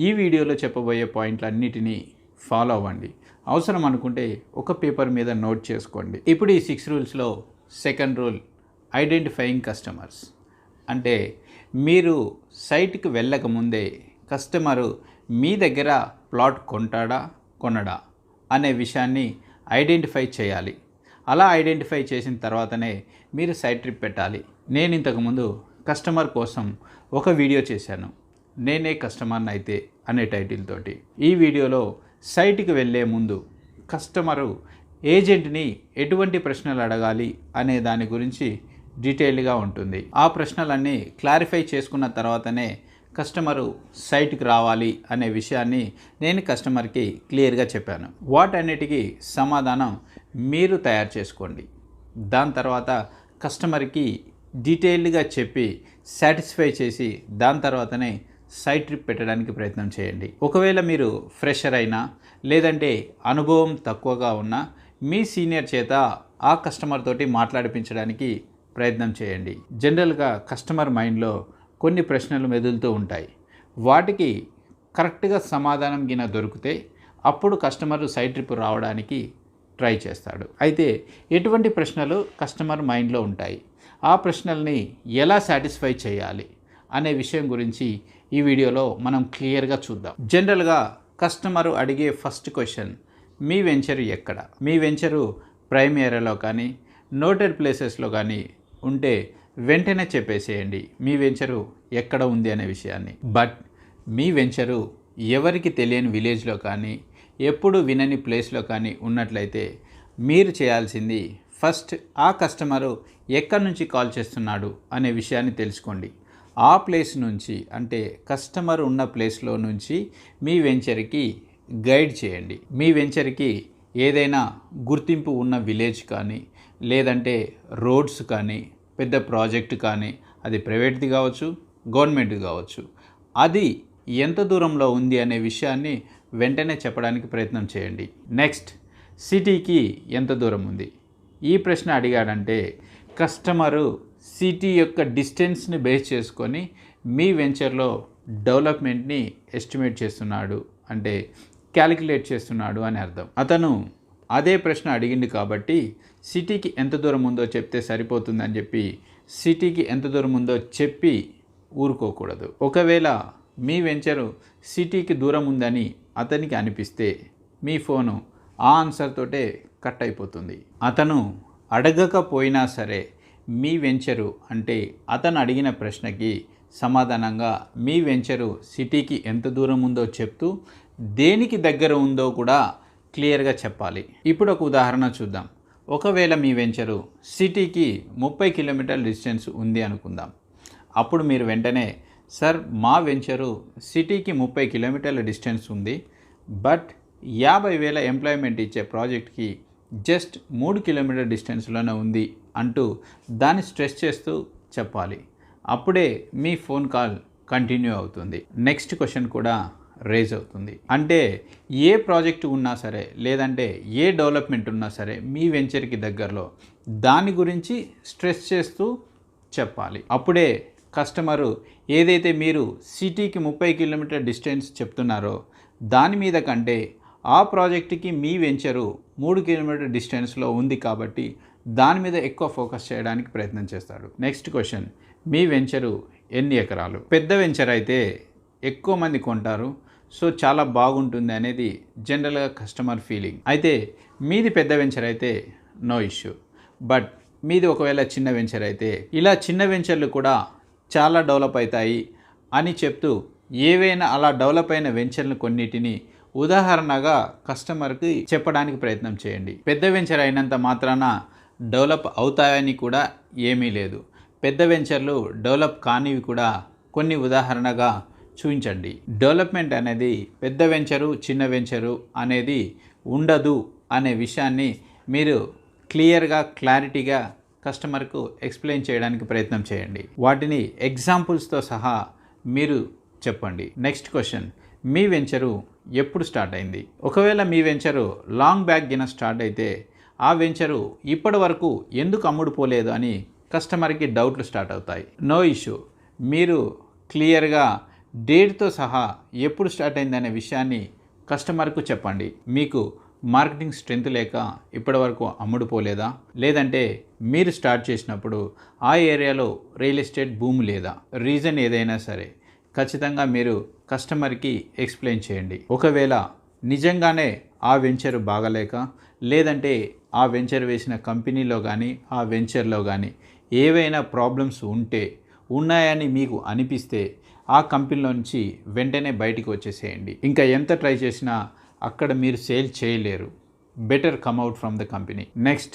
ఈ వీడియోలో చెప్పబోయే పాయింట్లన్నిటినీ ఫాలో అవ్వండి. అవసరం అనుకుంటే ఒక పేపర్ మీద నోట్ చేసుకోండి. ఇప్పుడు ఈ సిక్స్ రూల్స్లో సెకండ్ రూల్ ఐడెంటిఫైయింగ్ కస్టమర్స్. అంటే మీరు సైట్కి వెళ్ళకముందే కస్టమరు మీ దగ్గర ప్లాట్ కొంటాడా కొనడా అనే విషయాన్ని ఐడెంటిఫై చేయాలి. అలా ఐడెంటిఫై చేసిన తర్వాతనే మీరు సైట్ ట్రిప్ పెట్టాలి. నేను ఇంతకుముందు కస్టమర్ కోసం ఒక వీడియో చేశాను. నేనే కస్టమర్ని అయితే అనే టైటిల్ తోటి ఈ వీడియోలో సైట్కి వెళ్ళే ముందు కస్టమరు ఏజెంట్ని ఎటువంటి ప్రశ్నలు అడగాలి అనే దాని గురించి డీటెయిల్గా ఉంటుంది. ఆ ప్రశ్నలన్నీ క్లారిఫై చేసుకున్న తర్వాతనే కస్టమరు సైట్కి రావాలి అనే విషయాన్ని నేను కస్టమర్కి క్లియర్గా చెప్పాను. వాటన్నిటికీ సమాధానం మీరు తయారు చేసుకోండి. దాని తర్వాత కస్టమర్కి డీటెయిల్డ్గా చెప్పి సాటిస్ఫై చేసి దాని తర్వాతనే సైట్ ట్రిప్ పెట్టడానికి ప్రయత్నం చేయండి. ఒకవేళ మీరు ఫ్రెషర్ అయినా లేదంటే అనుభవం తక్కువగా ఉన్నా మీ సీనియర్ చేత ఆ కస్టమర్ తోటి మాట్లాడిపించడానికి ప్రయత్నం చేయండి. జనరల్గా కస్టమర్ మైండ్లో కొన్ని ప్రశ్నలు మెదులుతూ ఉంటాయి. వాటికి కరెక్ట్గా సమాధానం గిన దొరికితే అప్పుడు కస్టమర్ సైట్ ట్రిప్ రావడానికి ట్రై చేస్తాడు. అయితే ఎటువంటి ప్రశ్నలు కస్టమర్ మైండ్లో ఉంటాయి? ఆ ప్రశ్నల్ని ఎలా సాటిస్ఫై చేయాలి? అనే విషయం గురించి ఈ వీడియోలో మనం క్లియర్గా చూద్దాం. జనరల్గా కస్టమర్ అడిగే ఫస్ట్ క్వశ్చన్ మీ వెంచరు ఎక్కడ? మీ వెంచరు ప్రైమ్ ఏరియాలో కానీ నోటెడ్ ప్లేసెస్లో కానీ ఉంటే వెంటనే చెప్పేసేయండి మీ వెంచరు ఎక్కడ ఉంది అనే విషయాన్ని. బట్ మీ వెంచరు ఎవరికి తెలియని విలేజ్లో కానీ ఎప్పుడు వినని ప్లేస్లో కానీ ఉన్నట్లయితే మీరు చేయాల్సింది ఫస్ట్ ఆ కస్టమరు ఎక్కడి నుంచి కాల్ చేస్తున్నాడు అనే విషయాన్ని తెలుసుకోండి. ఆ ప్లేస్ నుంచి అంటే కస్టమర్ ఉన్న ప్లేస్లో నుంచి మీ వెంచర్కి గైడ్ చేయండి. మీ వెంచర్కి ఏదైనా గుర్తింపు ఉన్న విలేజ్ కానీ లేదంటే రోడ్స్ కానీ పెద్ద ప్రాజెక్ట్ కానీ అది ప్రైవేట్ది కావచ్చు గవర్నమెంట్ది కావచ్చు. అది ఎంత దూరంలో ఉంది అనే విషయాన్ని వెంటనే చెప్పడానికి ప్రయత్నం చేయండి. నెక్స్ట్ సిటీకి ఎంత దూరం ఉంది? ఈ ప్రశ్న అడిగాడంటే కస్టమరు సిటీ యొక్క డిస్టెన్స్ని బేస్ చేసుకొని మీ వెంచర్లో డెవలప్మెంట్ని ఎస్టిమేట్ చేస్తున్నాడు అంటే క్యాలిక్యులేట్ చేస్తున్నాడు అని అర్థం. అతను అదే ప్రశ్న అడిగింది కాబట్టి సిటీకి ఎంత దూరం ఉందో చెప్తే సరిపోతుందని చెప్పి సిటీకి ఎంత దూరం ఉందో చెప్పి ఊరుకోకూడదు. ఒకవేళ మీ వెంచరు సిటీకి దూరం ఉందని అతనికి అనిపిస్తే మీ ఫోను ఆ ఆన్సర్ తోటే కట్ అయిపోతుంది. అతను అడగకపోయినా సరే మీ వెంచరు అంటే అతను అడిగిన ప్రశ్నకి సమాధానంగా మీ వెంచరు సిటీకి ఎంత దూరం ఉందో చెప్తూ దేనికి దగ్గర ఉందో కూడా క్లియర్గా చెప్పాలి. ఇప్పుడు ఒక ఉదాహరణ చూద్దాం. ఒకవేళ మీ వెంచరు సిటీకి ముప్పై కిలోమీటర్ల డిస్టెన్స్ ఉంది అనుకుందాం. అప్పుడు మీరు వెంటనే సార్ మా వెంచరు సిటీకి ముప్పై కిలోమీటర్ల డిస్టెన్స్ ఉంది బట్ యాభై వేల ఎంప్లాయ్మెంట్ ఇచ్చే ప్రాజెక్ట్కి జస్ట్ మూడు కిలోమీటర్ డిస్టెన్స్లోనే ఉంది అంటూ దాన్ని స్ట్రెస్ చేస్తూ చెప్పాలి. అప్పుడే మీ ఫోన్ కాల్ కంటిన్యూ అవుతుంది. నెక్స్ట్ క్వశ్చన్ కూడా రేజ్ అవుతుంది. అంటే ఏ ప్రాజెక్ట్ ఉన్నా సరే లేదంటే ఏ డెవలప్మెంట్ ఉన్నా సరే మీ వెంచర్కి దగ్గరలో దాని గురించి స్ట్రెస్ చేస్తూ చెప్పాలి. అప్పుడే కస్టమరు ఏదైతే మీరు సిటీకి ముప్పై కిలోమీటర్ డిస్టెన్స్ చెప్తున్నారో దాని మీద కంటే ఆ ప్రాజెక్టుకి మీ వెంచరు మూడు కిలోమీటర్ డిస్టెన్స్లో ఉంది కాబట్టి దాని మీద ఎక్కువ ఫోకస్ చేయడానికి ప్రయత్నం చేస్తాడు. నెక్స్ట్ క్వశ్చన్ మీ వెంచరు ఎన్ని ఎకరాలు? పెద్ద వెంచర్ అయితే ఎక్కువ మంది కొంటారు. సో చాలా బాగుంటుంది అనేది జనరల్గా కస్టమర్ ఫీలింగ్ అయితే మీది పెద్ద వెంచర్ అయితే నో ఇష్యూ బట్ మీది ఒకవేళ చిన్న వెంచర్ అయితే ఇలా చిన్న వెంచర్లు కూడా చాలా డెవలప్ అవుతాయి అని చెప్తూ ఏవైనా అలా డెవలప్ అయిన వెంచర్లు కొన్నిటిని ఉదాహరణగా కస్టమర్కి చెప్పడానికి ప్రయత్నం చేయండి. పెద్ద వెంచర్ అయినంత మాత్రాన డెవలప్ అవుతాయని కూడా ఏమీ లేదు. పెద్ద వెంచర్లు డెవలప్ కానివి కూడా కొన్ని ఉదాహరణగా చూపించండి. డెవలప్మెంట్ అనేది పెద్ద వెంచరు చిన్న వెంచరు అనేది ఉండదు అనే విషయాన్ని మీరు క్లియర్గా క్లారిటీగా కస్టమర్కు ఎక్స్ప్లెయిన్ చేయడానికి ప్రయత్నం చేయండి. వాటిని ఎగ్జాంపుల్స్తో సహా మీరు చెప్పండి. Next question. మీ వెంచరు ఎప్పుడు స్టార్ట్ అయింది? ఒకవేళ మీ వెంచరు లాంగ్ బ్యాక్ గిన స్టార్ట్ అయితే ఆ వెంచరు ఇప్పటి వరకు ఎందుకు అమ్ముడు పోలేదు అని కస్టమర్కి డౌట్లు స్టార్ట్ అవుతాయి. No issue. మీరు క్లియర్గా డేట్తో సహా ఎప్పుడు స్టార్ట్ అయిందనే విషయాన్ని కస్టమర్కు చెప్పండి. మీకు మార్కెటింగ్ స్ట్రెంత్ లేక ఇప్పటివరకు అమ్ముడుపోలేదా లేదంటే మీరు స్టార్ట్ చేసినప్పుడు ఆ ఏరియాలో రియల్ ఎస్టేట్ భూమి లేదా? రీజన్ ఏదైనా సరే ఖచ్చితంగా మీరు కస్టమర్కి ఎక్స్ప్లెయిన్ చేయండి. ఒకవేళ నిజంగానే ఆ వెంచర్ బాగలేక లేదంటే ఆ వెంచర్ వేసిన కంపెనీలో కానీ ఆ వెంచర్లో కానీ ఏవైనా ప్రాబ్లమ్స్ ఉంటే ఉన్నాయని మీకు అనిపిస్తే ఆ కంపెనీలో నుంచి వెంటనే బయటికి వచ్చేసేయండి. ఇంకా ఎంత ట్రై చేసినా అక్కడ మీరు సేల్ చేయలేరు. Better come out from the company. Next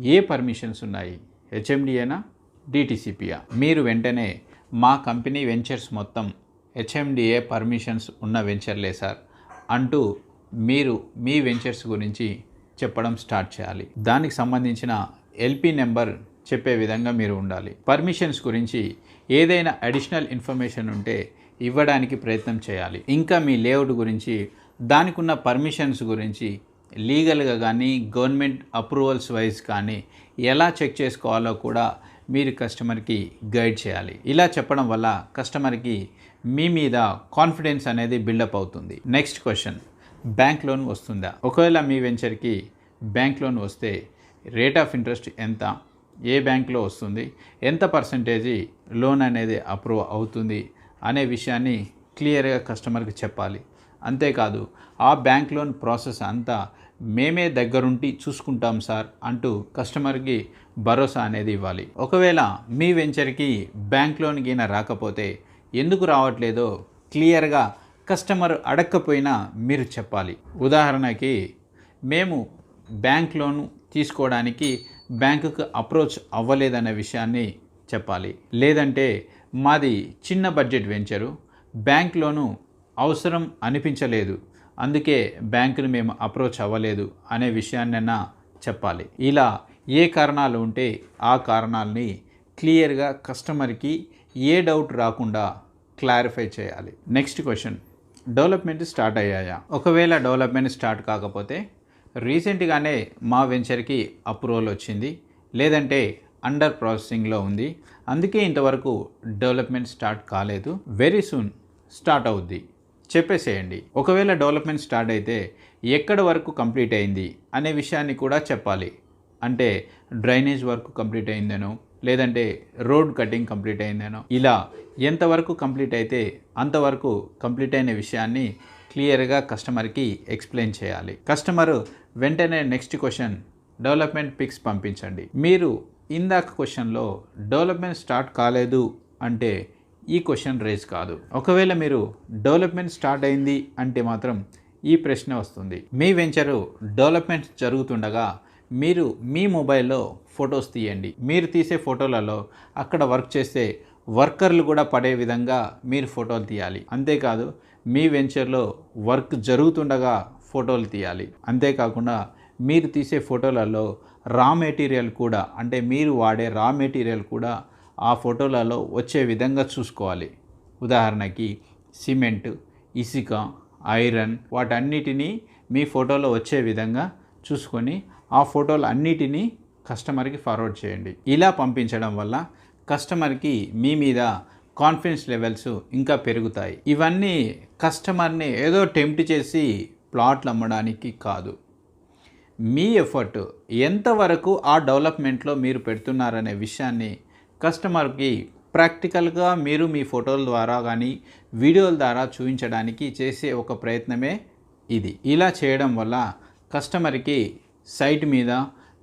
A permissions ఉన్నాయి? హెచ్ఎండిఏనా? డిటిసిపియా? మీరు వెంటనే మా కంపెనీ వెంచర్స్ మొత్తం హెచ్ఎండిఏ పర్మిషన్స్ ఉన్న వెంచర్లే సార్ అంటూ మీరు మీ వెంచర్స్ గురించి చెప్పడం స్టార్ట్ చేయాలి. దానికి సంబంధించిన ఎల్పి నెంబర్ చెప్పే విధంగా మీరు ఉండాలి. పర్మిషన్స్ గురించి ఏదైనా అడిషనల్ ఇన్ఫర్మేషన్ ఉంటే ఇవ్వడానికి ప్రయత్నం చేయాలి. ఇంకా మీ లేఅవుట్ గురించి దానికి ఉన్న పర్మిషన్స్ గురించి లీగల్గా కానీ గవర్నమెంట్ అప్రూవల్స్ వైజ్ కానీ ఎలా చెక్ చేసుకోవాలో కూడా మీరు కస్టమర్కి గైడ్ చేయాలి. ఇలా చెప్పడం వల్ల కస్టమర్కి మీ మీద కాన్ఫిడెన్స్ అనేది బిల్డప్ అవుతుంది. Next question. బ్యాంక్ లోన్ వస్తుందా? ఒకవేళ మీ వెంచర్కి బ్యాంక్ లోన్ వస్తే రేట్ ఆఫ్ ఇంట్రెస్ట్ ఎంత? ఏ బ్యాంక్లో వస్తుంది? ఎంత పర్సంటేజీ లోన్ అనేది అప్రూవ్ అవుతుంది? అనే విషయాన్ని క్లియర్గా కస్టమర్కి చెప్పాలి. అంతేకాదు ఆ బ్యాంక్ లోన్ ప్రాసెస్ అంతా మేమే దగ్గరుండి చూసుకుంటాం సార్ అంటూ కస్టమర్కి భరోసా అనేది ఇవ్వాలి. ఒకవేళ మీ వెంచర్కి బ్యాంక్ లోన్ గిన రాకపోతే ఎందుకు రావట్లేదో క్లియర్గా కస్టమర్ అడగకపోయినా మీరు చెప్పాలి. ఉదాహరణకి మేము బ్యాంక్ లోన్ తీసుకోవడానికి బ్యాంకుకు అప్రోచ్ అవ్వలేదనే విషయాన్ని చెప్పాలి. లేదంటే మాది చిన్న బడ్జెట్ వెంచరు బ్యాంక్ లోను అవసరం అనిపించలేదు అందుకే బ్యాంకును మేము అప్రోచ్ అవ్వలేదు అనే విషయాన్నైనా చెప్పాలి. ఇలా ఏ కారణాలు ఉంటే ఆ కారణాలని క్లియర్గా కస్టమర్కి ఏ డౌట్ రాకుండా క్లారిఫై చేయాలి. Next question. డెవలప్మెంట్ స్టార్ట్ అయ్యాయా? ఒకవేళ డెవలప్మెంట్ స్టార్ట్ కాకపోతే రీసెంట్గానే మా వెంచర్కి అప్రూవల్ వచ్చింది. లేదంటే అండర్ ప్రాసెసింగ్లో ఉంది. అందుకే ఇంతవరకు డెవలప్మెంట్ స్టార్ట్ కాలేదు. వెరీ సూన్ స్టార్ట్ అవుద్ది. చెప్పేసేయండి. ఒకవేళ డెవలప్మెంట్ స్టార్ట్ అయితే ఎక్కడ వరకు కంప్లీట్ అయింది అనే విషయాన్ని కూడా చెప్పాలి. అంటే డ్రైనేజ్ వర్క్ కంప్లీట్ అయిందనో లేదంటే రోడ్ కటింగ్ కంప్లీట్ అయిందేనో ఇలా ఎంతవరకు కంప్లీట్ అయితే అంతవరకు కంప్లీట్ అయిన విషయాన్ని క్లియర్గా కస్టమర్కి ఎక్స్ప్లెయిన్ చేయాలి. కస్టమర్ వెంటనే నెక్స్ట్ క్వశ్చన్ డెవలప్మెంట్ పిక్స్ పంపించండి. మీరు ఇందాక క్వశ్చన్లో డెవలప్మెంట్ స్టార్ట్ కాలేదు అంటే ఈ క్వశ్చన్ రేజ్ కాదు. ఒకవేళ మీరు డెవలప్మెంట్ స్టార్ట్ అయింది అంటే మాత్రం ఈ ప్రశ్న వస్తుంది. మీ వెంచరు డెవలప్మెంట్ జరుగుతుండగా మీరు మీ మొబైల్లో ఫొటోస్ తీయండి. మీరు తీసే ఫోటోలలో అక్కడ వర్క్ చేస్తే వర్కర్లు కూడా పడే విధంగా మీరు ఫోటోలు తీయాలి. అంతేకాదు మీ వెంచర్లో వర్క్ జరుగుతుండగా ఫోటోలు తీయాలి. అంతేకాకుండా మీరు తీసే ఫోటోలలో రా మెటీరియల్ కూడా అంటే మీరు వాడే రా మెటీరియల్ కూడా ఆ ఫోటోలలో వచ్చే విధంగా చూసుకోవాలి. ఉదాహరణకి సిమెంట్ ఇసుక ఐరన్ వాటన్నిటినీ మీ ఫోటోలో వచ్చే విధంగా చూసుకొని ఆ ఫోటోలు అన్నిటినీ కస్టమర్కి ఫార్వర్డ్ చేయండి. ఇలా పంపించడం వల్ల కస్టమర్కి మీ మీద కాన్ఫిడెన్స్ లెవెల్స్ ఇంకా పెరుగుతాయి. ఇవన్నీ కస్టమర్ని ఏదో టెంప్ట్ చేసి ప్లాట్లు అమ్మడానికి కాదు. మీ ఎఫర్ట్ ఎంతవరకు ఆ డెవలప్మెంట్లో మీరు పెడుతున్నారనే విషయాన్ని కస్టమర్కి ప్రాక్టికల్గా మీరు మీ ఫోటోల ద్వారా కానీ వీడియోల ద్వారా చూపించడానికి చేసే ఒక ప్రయత్నమే ఇది. ఇలా చేయడం వల్ల కస్టమర్కి సైట్ మీద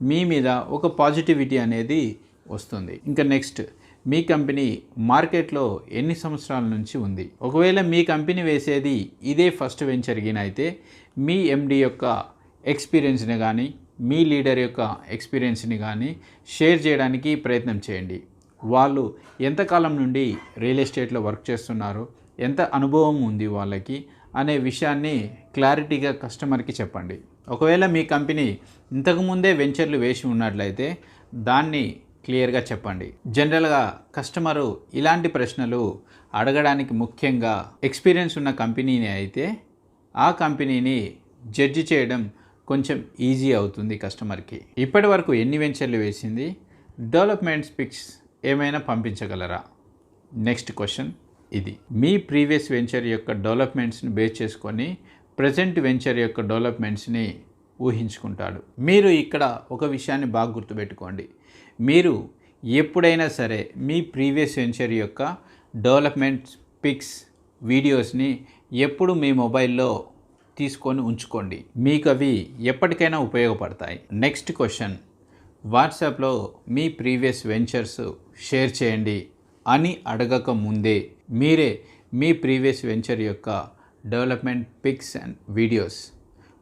మీ మీద ఒక పాజిటివిటీ అనేది వస్తుంది. ఇంకా నెక్స్ట్ మీ కంపెనీ మార్కెట్లో ఎన్ని సంవత్సరాల నుంచి ఉంది? ఒకవేళ మీ కంపెనీ వేసేది ఇదే ఫస్ట్ వెంచర్ గిన అయితే మీ ఎండి యొక్క ఎక్స్పీరియన్స్ని కానీ మీ లీడర్ యొక్క ఎక్స్పీరియన్స్ని కానీ షేర్ చేయడానికి ప్రయత్నం చేయండి. వాళ్ళు ఎంతకాలం నుండి రియల్ ఎస్టేట్లో వర్క్ చేస్తున్నారు ఎంత అనుభవం ఉంది వాళ్ళకి అనే విషయాన్ని క్లారిటీగా కస్టమర్కి చెప్పండి. ఒకవేళ మీ కంపెనీ ఇంతకుముందే వెంచర్లు వేసి ఉన్నట్లయితే దాన్ని క్లియర్గా చెప్పండి. జనరల్గా కస్టమరు ఇలాంటి ప్రశ్నలు అడగడానికి ముఖ్యంగా ఎక్స్పీరియన్స్ ఉన్న కంపెనీని అయితే ఆ కంపెనీని జడ్జి చేయడం కొంచెం ఈజీ అవుతుంది కస్టమర్కి. ఇప్పటి వరకు ఎన్ని వెంచర్లు వేసింది? డెవలప్మెంట్ పిక్స్ ఏమైనా పంపించగలరా? నెక్స్ట్ క్వశ్చన్ ఇది. మీ ప్రీవియస్ వెంచర్ యొక్క డెవలప్మెంట్స్ని బేస్ చేసుకొని ప్రజెంట్ వెంచర్ యొక్క డెవలప్మెంట్స్ని ఊహించుకుంటాడు. మీరు ఇక్కడ ఒక విషయాన్ని బాగా గుర్తుపెట్టుకోండి. మీరు ఎప్పుడైనా సరే మీ ప్రీవియస్ వెంచర్ యొక్క డెవలప్మెంట్ పిక్స్ వీడియోస్ని ఎప్పుడు మీ మొబైల్లో తీసుకొని ఉంచుకోండి. మీకు అవి ఎప్పటికైనా ఉపయోగపడతాయి. నెక్స్ట్ క్వశ్చన్ వాట్సాప్లో మీ ప్రీవియస్ వెంచర్స్ షేర్ చేయండి అని అడగక ముందే మీరే మీ ప్రీవియస్ వెంచర్ యొక్క డెవలప్మెంట్ పిక్స్ అండ్ వీడియోస్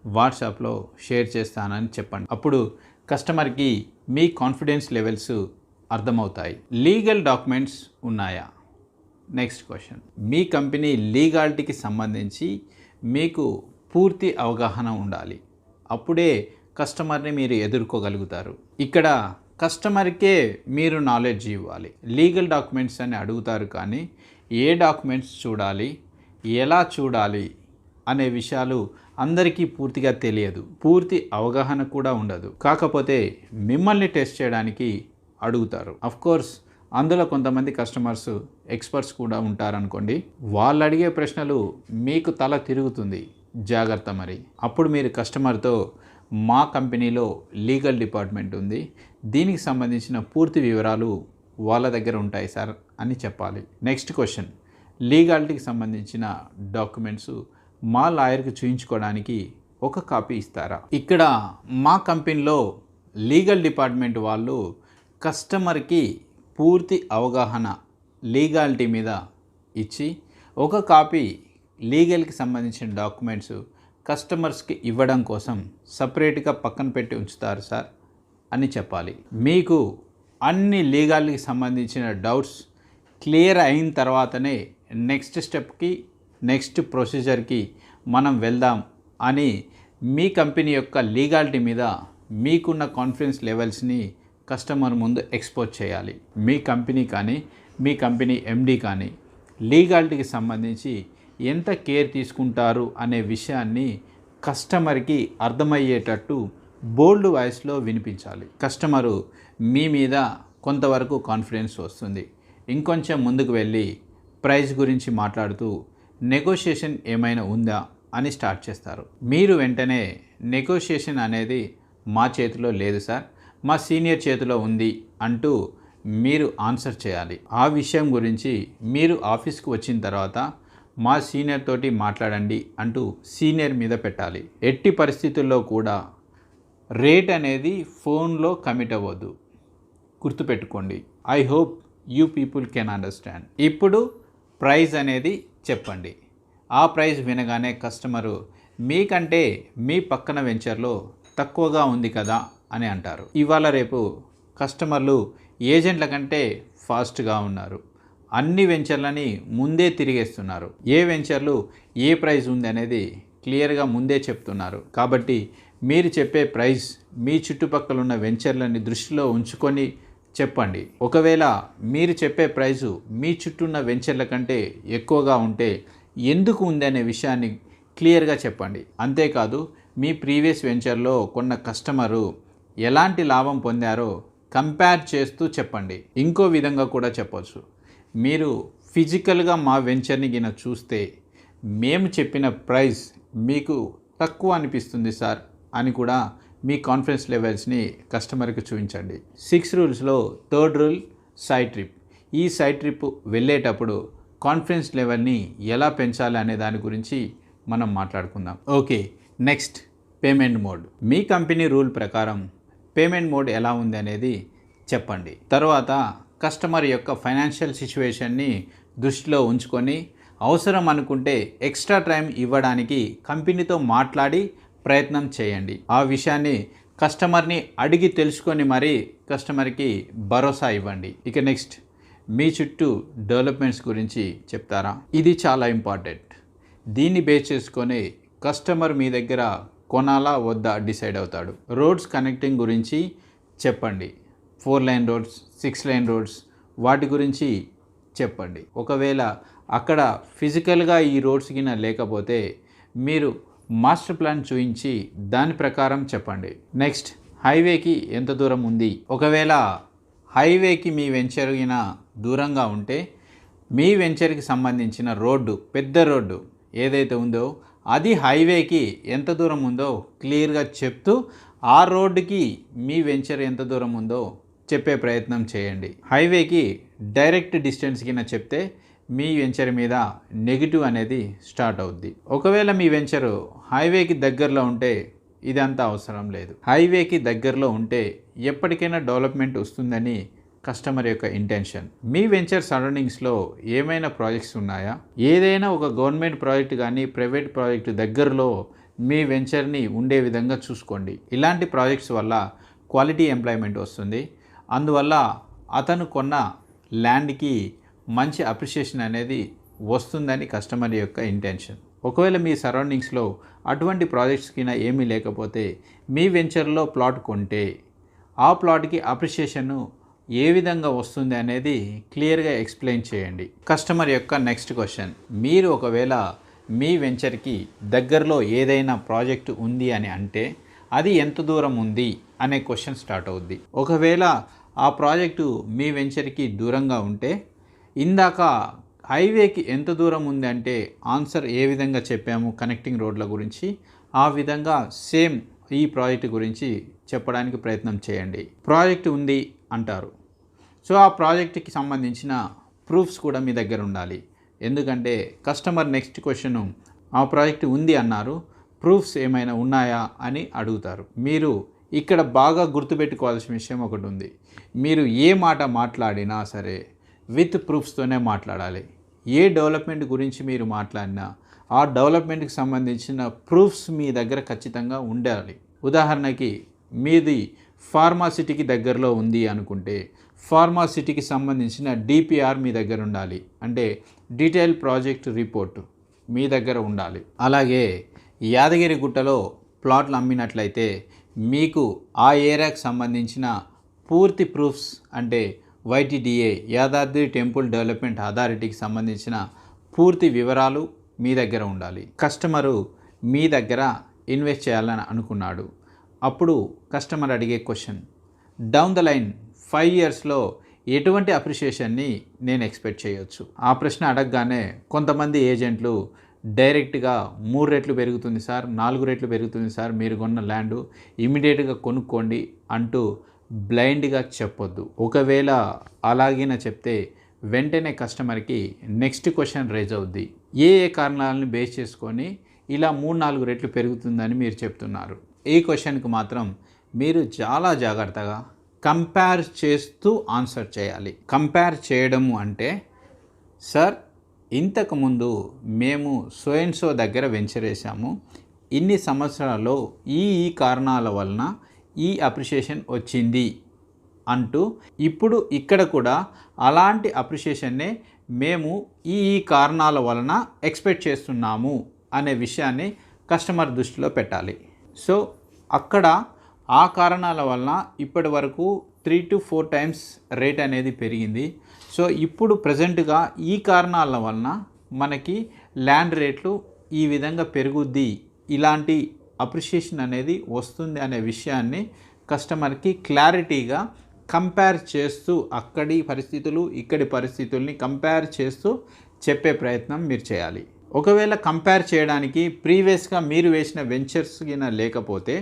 వాట్సాప్లో షేర్ చేస్తానని చెప్పండి. అప్పుడు కస్టమర్కి మీ కాన్ఫిడెన్స్ లెవెల్స్ అర్థమవుతాయి. లీగల్ డాక్యుమెంట్స్ ఉన్నాయా? Next question. మీ కంపెనీ లీగాలిటీకి సంబంధించి మీకు పూర్తి అవగాహన ఉండాలి. అప్పుడే కస్టమర్ని మీరు ఎదుర్కోగలుగుతారు. ఇక్కడ కస్టమర్కే మీరు నాలెడ్జ్ ఇవ్వాలి. లీగల్ డాక్యుమెంట్స్ అని అడుగుతారు కానీ ఏ డాక్యుమెంట్స్ చూడాలి? ఎలా చూడాలి అనే విషయాలు అందరికీ పూర్తిగా తెలియదు. పూర్తి అవగాహన కూడా ఉండదు. కాకపోతే మిమ్మల్ని టెస్ట్ చేయడానికి అడుగుతారు. కోర్స్ అందులో కొంతమంది కస్టమర్స్ ఎక్స్పర్ట్స్ కూడా ఉంటారనుకోండి. వాళ్ళు అడిగే ప్రశ్నలు మీకు తల తిరుగుతుంది. జాగ్రత్త మరి. అప్పుడు మీరు కస్టమర్తో మా కంపెనీలో లీగల్ డిపార్ట్మెంట్ ఉంది. దీనికి సంబంధించిన పూర్తి వివరాలు వాళ్ళ దగ్గర ఉంటాయి సార్ అని చెప్పాలి. నెక్స్ట్ క్వశ్చన్ లీగాలిటీకి సంబంధించిన డాక్యుమెంట్స్ మా లాయర్కి చూయించుకోవడానికి ఒక కాపీ ఇస్తారా? ఇక్కడ మా కంపెనీలో లీగల్ డిపార్ట్మెంట్ వాళ్ళు కస్టమర్కి పూర్తి అవగాహన లీగాలిటీ మీద ఇచ్చి ఒక కాపీ లీగల్కి సంబంధించిన డాక్యుమెంట్స్ కస్టమర్స్కి ఇవ్వడం కోసం సపరేట్గా పక్కన పెట్టి ఉంచుతారు సార్ అని చెప్పాలి. మీకు అన్ని లీగాల్కి సంబంధించిన డౌట్స్ క్లియర్ అయిన తర్వాతనే నెక్స్ట్ స్టెప్కి నెక్స్ట్ ప్రొసీజర్కి మనం వెళ్దాం అని మీ కంపెనీ యొక్క లీగాలిటీ మీద మీకున్న కాన్ఫిడెన్స్ లెవెల్స్ని కస్టమర్ ముందు ఎక్స్పోజ్ చేయాలి. మీ కంపెనీ కానీ మీ కంపెనీ ఎండీ కానీ లీగాలిటీకి సంబంధించి ఎంత కేర్ తీసుకుంటారు అనే విషయాన్ని కస్టమర్కి అర్థమయ్యేటట్టు బోల్డ్ వాయిస్లో వినిపించాలి. కస్టమరు మీ మీద కొంతవరకు కాన్ఫిడెన్స్ వస్తుంది. ఇంకొంచెం ముందుకు వెళ్ళి ప్రైస్ గురించి మాట్లాడుతూ నెగోషియేషన్ ఏమైనా ఉందా? అని స్టార్ట్ చేస్తారు. మీరు వెంటనే నెగోషియేషన్ అనేది మా చేతిలో లేదు సార్ మా సీనియర్ చేతిలో ఉంది అంటూ మీరు ఆన్సర్ చేయాలి. ఆ విషయం గురించి మీరు ఆఫీస్కి వచ్చిన తర్వాత మా సీనియర్ తోటి మాట్లాడండి అంటూ సీనియర్ మీద పెట్టాలి. ఎట్టి పరిస్థితుల్లో కూడా రేట్ అనేది ఫోన్లో కమిట్ అవ్వద్దు. గుర్తుపెట్టుకోండి. I hope you people can understand. ఇప్పుడు ప్రైస్ అనేది చెప్పండి. ఆ ప్రైస్ వినగానే కస్టమరు మీకంటే మీ పక్కన వెంచర్లో తక్కువగా ఉంది కదా అని అంటారు. ఇవాళ రేపు కస్టమర్లు ఏజెంట్ల కంటే ఫాస్ట్గా ఉన్నారు. అన్ని వెంచర్లని ముందే తిరిగేస్తున్నారు. ఏ వెంచర్లు ఏ ప్రైస్ ఉంది అనేది క్లియర్గా ముందే చెప్తున్నారు. కాబట్టి మీరు చెప్పే ప్రైస్ మీ చుట్టుపక్కల ఉన్న వెంచర్లని దృష్టిలో ఉంచుకొని చెప్పండి. ఒకవేళ మీరు చెప్పే ప్రైజు మీ చుట్టూ ఉన్న వెంచర్ల కంటే ఎక్కువగా ఉంటే ఎందుకు ఉంది అనే విషయాన్ని క్లియర్గా చెప్పండి. అంతేకాదు మీ ప్రీవియస్ వెంచర్లో కొన్న కస్టమరు ఎలాంటి లాభం పొందారో కంపేర్ చేస్తూ చెప్పండి. ఇంకో విధంగా కూడా చెప్పవచ్చు మీరు ఫిజికల్గా మా వెంచర్ని గిన చూస్తే మేము చెప్పిన ప్రైస్ మీకు తక్కువ అనిపిస్తుంది సార్ అని కూడా మీ కాన్ఫిడెన్స్ లెవెల్స్ని కస్టమర్కి చూపించండి. సిక్స్ రూల్స్లో థర్డ్ రూల్ సైడ్ ట్రిప్ ఈ సైడ్ ట్రిప్ వెళ్ళేటప్పుడు కాన్ఫిడెన్స్ లెవెల్ని ఎలా పెంచాలి అనే దాని గురించి మనం మాట్లాడుకుందాం. ఓకే నెక్స్ట్ పేమెంట్ మోడ్ మీ కంపెనీ రూల్ ప్రకారం పేమెంట్ మోడ్ ఎలా ఉంది అనేది చెప్పండి. తర్వాత కస్టమర్ యొక్క ఫైనాన్షియల్ సిచ్యువేషన్ని దృష్టిలో ఉంచుకొని అవసరం అనుకుంటే ఎక్స్ట్రా టైం ఇవ్వడానికి కంపెనీతో మాట్లాడి ప్రయత్నం చేయండి. ఆ విషయాన్ని కస్టమర్ని అడిగి తెలుసుకొని మరీ కస్టమర్కి భరోసా ఇవ్వండి. ఇక నెక్స్ట్ మీ చుట్టూ డెవలప్మెంట్స్ గురించి చెప్తారా? ఇది చాలా ఇంపార్టెంట్. దీన్ని బేస్ చేసుకొని కస్టమర్ మీ దగ్గర కొనాలా వద్దా డిసైడ్ అవుతాడు. రోడ్స్ కనెక్టింగ్ గురించి చెప్పండి. Four line roads six line roads వాటి గురించి చెప్పండి. ఒకవేళ అక్కడ ఫిజికల్గా ఈ రోడ్స్ కింద లేకపోతే మీరు మాస్టర్ ప్లాన్ చూయించి దాని ప్రకారం చెప్పండి. నెక్స్ట్ హైవేకి ఎంత దూరం ఉంది? ఒకవేళ హైవేకి మీ వెంచర్గిన దూరంగా ఉంటే మీ వెంచర్కి సంబంధించిన రోడ్డు పెద్ద రోడ్డు ఏదైతే ఉందో అది హైవేకి ఎంత దూరం ఉందో క్లియర్గా చెప్తూ ఆ రోడ్డుకి మీ వెంచర్ ఎంత దూరం ఉందో చెప్పే ప్రయత్నం చేయండి. హైవేకి డైరెక్ట్ డిస్టెన్స్ కింద చెప్తే మీ వెంచర్ మీద నెగిటివ్ అనేది స్టార్ట్ అవుద్ది. ఒకవేళ మీ వెంచర్ హైవేకి దగ్గరలో ఉంటే ఇదంతా అవసరం లేదు. హైవేకి దగ్గరలో ఉంటే ఎప్పటికైనా డెవలప్మెంట్ వస్తుందని కస్టమర్ యొక్క ఇంటెన్షన్. మీ వెంచర్ సరౌండింగ్స్లో ఏమైనా ప్రాజెక్ట్స్ ఉన్నాయా? ఏదైనా ఒక గవర్నమెంట్ ప్రాజెక్ట్ కానీ ప్రైవేట్ ప్రాజెక్ట్ దగ్గరలో మీ వెంచర్ని ఉండే విధంగా చూసుకోండి. ఇలాంటి ప్రాజెక్ట్స్ వల్ల క్వాలిటీ ఎంప్లాయ్మెంట్ వస్తుంది. అందువల్ల అతను కొన్న ల్యాండ్కి మంచి అప్రిషియేషన్ అనేది వస్తుందని కస్టమర్ యొక్క ఇంటెన్షన్ ఒకవేళ మీ సరౌండింగ్స్లో అటువంటి ప్రాజెక్ట్స్ కింద ఏమీ లేకపోతే మీ వెంచర్లో ప్లాట్ కొంటే ఆ ప్లాట్కి అప్రిషియేషన్ ఏ విధంగా వస్తుంది అనేది క్లియర్గా ఎక్స్ప్లెయిన్ చేయండి. కస్టమర్ యొక్క నెక్స్ట్ క్వశ్చన్ మీరు ఒకవేళ మీ వెంచర్కి దగ్గరలో ఏదైనా ప్రాజెక్ట్ ఉంది అని అంటే అది ఎంత దూరం ఉంది అనే క్వశ్చన్ స్టార్ట్ అవుద్ది. ఒకవేళ ఆ ప్రాజెక్టు మీ వెంచర్కి దూరంగా ఉంటే ఇందాక హైవేకి ఎంత దూరం ఉంది అంటే ఆన్సర్ ఏ విధంగా చెప్పాము కనెక్టింగ్ రోడ్ల గురించి ఆ విధంగా సేమ్ ఈ ప్రాజెక్ట్ గురించి చెప్పడానికి ప్రయత్నం చేయండి. ప్రాజెక్ట్ ఉంది అంటారు. సో ఆ ప్రాజెక్ట్కి సంబంధించిన ప్రూఫ్స్ కూడా మీ దగ్గర ఉండాలి. ఎందుకంటే కస్టమర్ నెక్స్ట్ క్వశ్చన్ ఆ ప్రాజెక్ట్ ఉంది అన్నారు ప్రూఫ్స్ ఏమైనా ఉన్నాయా అని అడుగుతారు. మీరు ఇక్కడ బాగా గుర్తుపెట్టుకోవాల్సిన విషయం ఒకటి ఉంది. మీరు ఏ మాట మాట్లాడినా సరే విత్ ప్రూఫ్స్తోనే మాట్లాడాలి. ఏ డెవలప్మెంట్ గురించి మీరు మాట్లాడినా ఆ డెవలప్మెంట్కి సంబంధించిన ప్రూఫ్స్ మీ దగ్గర ఖచ్చితంగా ఉండాలి. ఉదాహరణకి మీది ఫార్మాసిటీకి దగ్గరలో ఉంది అనుకుంటే ఫార్మాసిటీకి సంబంధించిన డిపిఆర్ మీ దగ్గర ఉండాలి. అంటే డీటెయిల్ ప్రాజెక్ట్ రిపోర్ట్ మీ దగ్గర ఉండాలి. అలాగే యాదగిరిగుట్టలో ప్లాట్లు అమ్మినట్లయితే మీకు ఆ ఏరియాకు సంబంధించిన పూర్తి ప్రూఫ్స్ అంటే వైటీడీఏ యాదాద్రి టెంపుల్ డెవలప్మెంట్ అథారిటీకి సంబంధించిన పూర్తి వివరాలు మీ దగ్గర ఉండాలి. కస్టమరు మీ దగ్గర ఇన్వెస్ట్ చేయాలని అనుకున్నాడు. అప్పుడు కస్టమర్ అడిగే question down the line five ఇయర్స్లో ఎటువంటి అప్రిషియేషన్ని నేను ఎక్స్పెక్ట్ చేయొచ్చు? ఆ ప్రశ్న అడగగానే కొంతమంది ఏజెంట్లు డైరెక్ట్గా మూడు రెట్లు పెరుగుతుంది సార్ నాలుగు రెట్లు పెరుగుతుంది సార్ మీరు కొన్న ల్యాండ్ ఇమీడియట్గా కొనుక్కోండి అంటూ బ్లైండ్గా చెప్పొద్దు. ఒకవేళ అలాగిన చెప్తే వెంటనే కస్టమర్కి నెక్స్ట్ క్వశ్చన్ రేజ్ అవుద్ది. ఏ ఏ కారణాలను బేస్ చేసుకొని ఇలా మూడు నాలుగు రెట్లు పెరుగుతుందని మీరు చెప్తున్నారు. ఈ క్వశ్చన్కి మాత్రం మీరు చాలా జాగ్రత్తగా కంపేర్ చేస్తూ ఆన్సర్ చేయాలి. కంపేర్ చేయడము అంటే సార్ ఇంతకుముందు మేము సోయన్సో దగ్గర వెంచర్ వేసాము. ఇన్ని సంవత్సరాల్లో ఈ ఈ కారణాల వలన ఈ అప్రిషియేషన్ వచ్చింది అంటూ ఇప్పుడు ఇక్కడ కూడా అలాంటి అప్రిషియేషన్నే మేము ఈ ఈ కారణాల వలన ఎక్స్పెక్ట్ చేస్తున్నాము అనే విషయాన్ని కస్టమర్ దృష్టిలో పెట్టాలి. సో అక్కడ ఆ కారణాల వలన ఇప్పటి వరకు three to four times rate అనేది పెరిగింది. సో ఇప్పుడు ప్రజెంట్గా ఈ కారణాల వలన మనకి ల్యాండ్ రేట్లు ఈ విధంగా పెరుగుద్ది. ఇలాంటి అప్రిషియేషన్ అనేది వస్తుంది అనే విషయాన్ని కస్టమర్కి క్లారిటీగా కంపేర్ చేస్తూ అక్కడి పరిస్థితులు ఇక్కడి పరిస్థితుల్ని కంపేర్ చేస్తూ చెప్పే ప్రయత్నం మీరు చేయాలి. ఒకవేళ కంపేర్ చేయడానికి ప్రీవియస్గా మీరు వేసిన వెంచర్స్ కింద లేకపోతే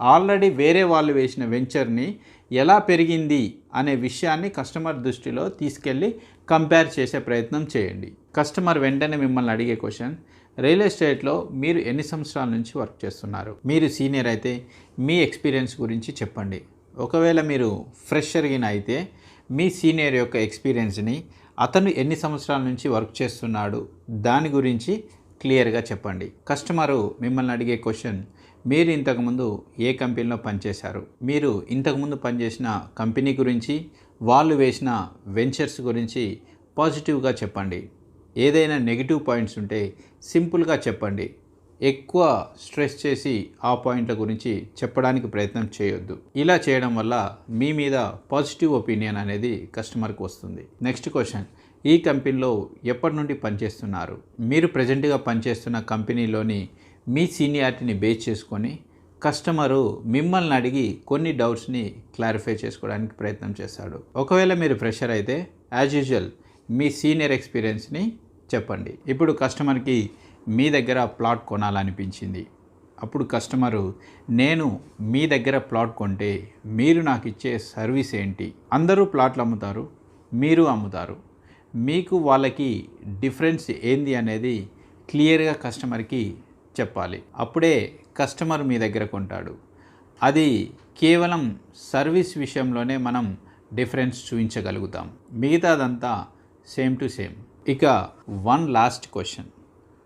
ఆల్రెడీ వేరే వాళ్ళు వేసిన వెంచర్ని ఎలా పెరిగింది అనే విషయాన్ని కస్టమర్ దృష్టిలో తీసుకెళ్ళి కంపేర్ చేసే ప్రయత్నం చేయండి. కస్టమర్ వెంటనే మిమ్మల్ని అడిగే క్వశ్చన్ రియల్ ఎస్టేట్లో మీరు ఎన్ని సంవత్సరాల నుంచి వర్క్ చేస్తున్నారు? మీరు సీనియర్ అయితే మీ ఎక్స్పీరియన్స్ గురించి చెప్పండి. ఒకవేళ మీరు ఫ్రెషర్గిన అయితే మీ సీనియర్ యొక్క ఎక్స్పీరియన్స్ని అతను ఎన్ని సంవత్సరాల నుంచి వర్క్ చేస్తున్నాడు దాని గురించి క్లియర్గా చెప్పండి. కస్టమరు మిమ్మల్ని అడిగే క్వశ్చన్ మీరు ఇంతకుముందు ఏ కంపెనీలో పనిచేశారు? మీరు ఇంతకుముందు పనిచేసిన కంపెనీ గురించి వాళ్ళు వేసిన వెంచర్స్ గురించి పాజిటివ్గా చెప్పండి. ఏదైనా నెగిటివ్ పాయింట్స్ ఉంటే సింపుల్గా చెప్పండి. ఎక్కువ స్ట్రెస్ చేసి ఆ పాయింట్ల గురించి చెప్పడానికి ప్రయత్నం చేయొద్దు. ఇలా చేయడం వల్ల మీ మీద పాజిటివ్ ఒపీనియన్ అనేది కస్టమర్కి వస్తుంది. Next question. ఈ కంపెనీలో ఎప్పటి నుండి పనిచేస్తున్నారు? మీరు ప్రజెంట్గా పనిచేస్తున్న కంపెనీలోని మీ సీనియారిటీని బేస్ చేసుకొని కస్టమరు మిమ్మల్ని అడిగి కొన్ని డౌట్స్ని క్లారిఫై చేసుకోవడానికి ప్రయత్నం చేస్తాడు. ఒకవేళ మీరు ఫ్రెషర్ అయితే యాజ్ యూజువల్ మీ సీనియర్ ఎక్స్పీరియన్స్ని చెప్పండి. ఇప్పుడు కస్టమర్కి మీ దగ్గర ప్లాట్ కొనాలనిపించింది. అప్పుడు కస్టమరు నేను మీ దగ్గర ప్లాట్ కొంటే మీరు నాకు ఇచ్చే సర్వీస్ ఏంటి? అందరూ ప్లాట్లు అమ్ముతారు మీరు అమ్ముతారు. మీకు వాళ్ళకి డిఫరెన్స్ ఏంది అనేది క్లియర్గా కస్టమర్కి చెప్పాలి. అప్పుడే కస్టమర్ మీ దగ్గర కొంటాడు. అది కేవలం సర్వీస్ విషయంలోనే మనం డిఫరెన్స్ చూపించగలుగుతాం మిగతాదంతా సేమ్ టు సేమ్ ఇక వన్ లాస్ట్ క్వశ్చన్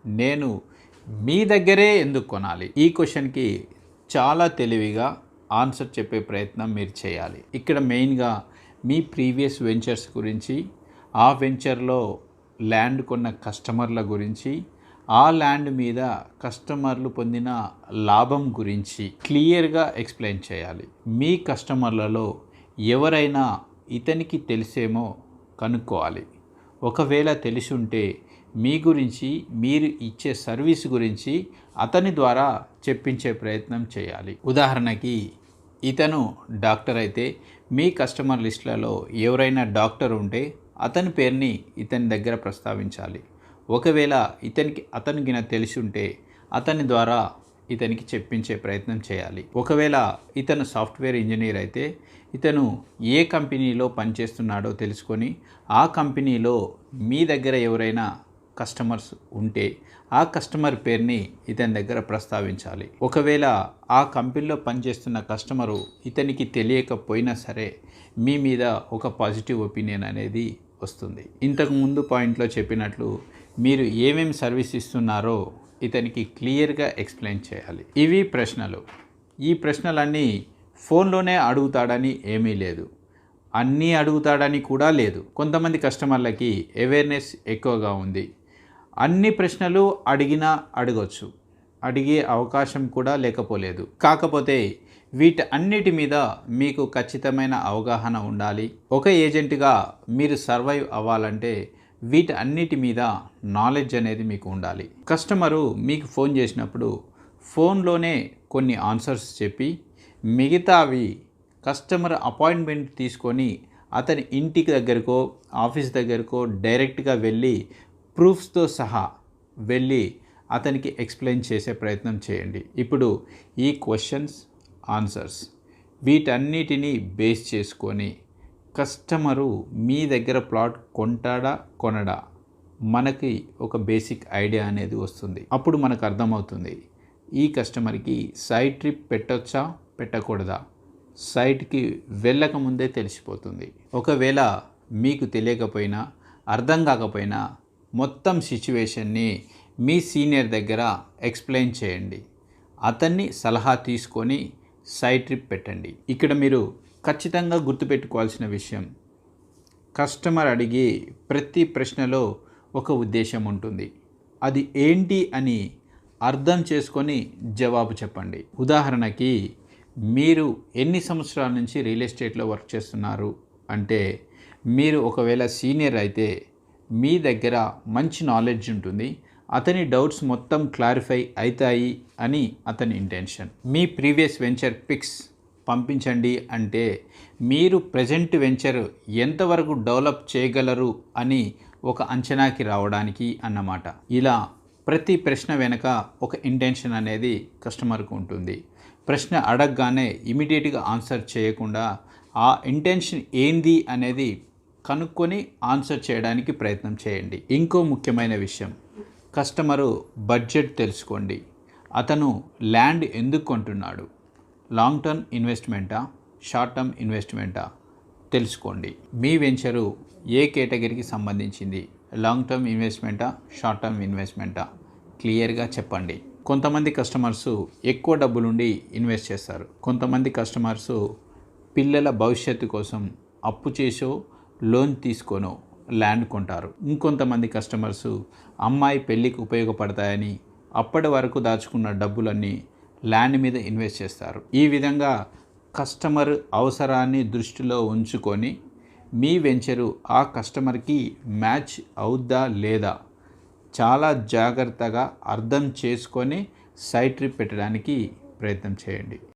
నేను మీ దగ్గరే ఎందుకు కొనాలి? ఈ క్వశ్చన్కి చాలా తెలివిగా ఆన్సర్ చెప్పే ప్రయత్నం మీరు చేయాలి. ఇక్కడ మెయిన్గా మీ ప్రీవియస్ వెంచర్స్ గురించి ఆ వెంచర్లో ల్యాండ్ కొన్న కస్టమర్ల గురించి ఆ ల్యాండ్ మీద కస్టమర్లు పొందిన లాభం గురించి క్లియర్గా ఎక్స్ప్లెయిన్ చేయాలి. మీ కస్టమర్లలో ఎవరైనా ఇతనికి తెలిసేమో కనుక్కోవాలి. ఒకవేళ తెలిసి ఉంటే మీ గురించి మీరు ఇచ్చే సర్వీస్ గురించి అతని ద్వారా చెప్పించే ప్రయత్నం చేయాలి. ఉదాహరణకి ఇతను డాక్టర్ అయితే మీ కస్టమర్ లిస్టులలో ఎవరైనా డాక్టర్ ఉంటే అతని పేరుని ఇతని దగ్గర ప్రస్తావించాలి. ఒకవేళ ఇతనికి అతనికి తెలిసి ఉంటే అతని ద్వారా ఇతనికి చెప్పించే ప్రయత్నం చేయాలి. ఒకవేళ ఇతను సాఫ్ట్వేర్ ఇంజనీర్ అయితే ఇతను ఏ కంపెనీలో పనిచేస్తున్నాడో తెలుసుకొని ఆ కంపెనీలో మీ దగ్గర ఎవరైనా కస్టమర్స్ ఉంటే ఆ కస్టమర్ పేరుని ఇతని దగ్గర ప్రస్తావించాలి. ఒకవేళ ఆ కంపెనీలో పనిచేస్తున్న కస్టమరు ఇతనికి తెలియకపోయినా సరే మీ మీద ఒక పాజిటివ్ ఒపీనియన్ అనేది వస్తుంది. ఇంతకు ముందు పాయింట్లో చెప్పినట్లు మీరు ఏమేమి సర్వీస్ ఇస్తున్నారో ఇతనికి క్లియర్గా ఎక్స్ప్లెయిన్ చేయాలి. ఇవి ప్రశ్నలు. ఈ ప్రశ్నలన్నీ ఫోన్లోనే అడుగుతాడని ఏమీ లేదు. అన్నీ అడుగుతాడని కూడా లేదు. కొంతమంది కస్టమర్లకి అవేర్నెస్ ఎక్కువగా ఉంది. అన్ని ప్రశ్నలు అడిగినా అడగొచ్చు. అడిగే అవకాశం కూడా లేకపోలేదు. కాకపోతే వీటి అన్నిటి మీద మీకు ఖచ్చితమైన అవగాహన ఉండాలి. ఒక ఏజెంట్గా మీరు సర్వైవ్ అవ్వాలంటే వీటి అన్నిటి మీద నాలెడ్జ్ అనేది మీకు ఉండాలి. కస్టమరు మీకు ఫోన్ చేసినప్పుడు ఫోన్లోనే కొన్ని ఆన్సర్స్ చెప్పి మిగతావి కస్టమర్ అపాయింట్మెంట్ తీసుకొని అతని ఇంటికి దగ్గరకో ఆఫీస్ దగ్గరకో డైరెక్ట్గా వెళ్ళి ప్రూఫ్స్తో సహా వెళ్ళి అతనికి ఎక్స్ప్లెయిన్ చేసే ప్రయత్నం చేయండి. ఇప్పుడు ఈ క్వశ్చన్స్ ఆన్సర్స్ వీటన్నిటినీ బేస్ చేసుకొని కస్టమరు మీ దగ్గర ప్లాట్ కొంటాడా కొనడా? మనకి ఒక బేసిక్ ఐడియా అనేది వస్తుంది. అప్పుడు మనకు అర్థమవుతుంది. ఈ కస్టమర్కి సైట్ ట్రిప్ పెట్టొచ్చా? పెట్టకూడదా? సైట్కి వెళ్ళకముందే తెలిసిపోతుంది. ఒకవేళ మీకు తెలియకపోయినా అర్థం కాకపోయినా మొత్తం సిచ్యువేషన్ని మీ సీనియర్ దగ్గర ఎక్స్ప్లెయిన్ చేయండి. అతన్ని సలహా తీసుకొని సైట్ ట్రిప్ పెట్టండి. ఇక్కడ మీరు ఖచ్చితంగా గుర్తుపెట్టుకోవాల్సిన విషయం కస్టమర్ అడిగే ప్రతి ప్రశ్నలో ఒక ఉద్దేశం ఉంటుంది. అది ఏంటి అని అర్థం చేసుకొని జవాబు చెప్పండి. ఉదాహరణకి మీరు ఎన్ని సంవత్సరాల నుంచి రియల్ ఎస్టేట్లో వర్క్ చేస్తున్నారు? అంటే మీరు ఒకవేళ సీనియర్ అయితే మీ దగ్గర మంచి నాలెడ్జ్ ఉంటుంది. అతని డౌట్స్ మొత్తం క్లారిఫై అవుతాయి అని అతని ఇంటెన్షన్. మీ ప్రీవియస్ వెంచర్ పిక్స్ పంపించండి అంటే మీరు ప్రజెంట్ వెంచర్ ఎంతవరకు డెవలప్ చేయగలరు అని ఒక అంచనాకి రావడానికి అన్నమాట. ఇలా ప్రతి ప్రశ్న వెనుక ఒక ఇంటెన్షన్ అనేది కస్టమర్కు ఉంటుంది. ప్రశ్న అడగగానే ఇమీడియట్గా ఆన్సర్ చేయకుండా ఆ ఇంటెన్షన్ ఏంది అనేది కనుక్కొని ఆన్సర్ చేయడానికి ప్రయత్నం చేయండి. ఇంకో ముఖ్యమైన విషయం కస్టమరు బడ్జెట్ తెలుసుకోండి. అతను ల్యాండ్ ఎందుకు కొంటున్నాడు? లాంగ్ టర్మ్ ఇన్వెస్ట్మెంటా? షార్ట్ టర్మ్ ఇన్వెస్ట్మెంటా? తెలుసుకోండి. మీ వెంచరు ఏ కేటగిరీకి సంబంధించింది? లాంగ్ టర్మ్ ఇన్వెస్ట్మెంటా? షార్ట్ టర్మ్ ఇన్వెస్ట్మెంటా? క్లియర్గా చెప్పండి. కొంతమంది కస్టమర్స్ ఎక్కువ డబ్బులుండి ఇన్వెస్ట్ చేస్తారు. కొంతమంది కస్టమర్స్ పిల్లల భవిష్యత్తు కోసం అప్పు చేసో లోన్ తీసుకోనో ల్యాండ్ కొంటారు. ఇంకొంతమంది కస్టమర్స్ అమ్మాయి పెళ్ళికి ఉపయోగపడతాయని అప్పటి వరకు దాచుకున్న డబ్బులన్నీ ల్యాండ్ మీద ఇన్వెస్ట్ చేస్తారు. ఈ విధంగా కస్టమర్ అవసరాన్ని దృష్టిలో ఉంచుకొని మీ వెంచరు ఆ కస్టమర్కి మ్యాచ్ అవుద్దా లేదా చాలా జాగ్రత్తగా అర్థం చేసుకొని సైట్ ట్రిప్ పెట్టడానికి ప్రయత్నం చేయండి.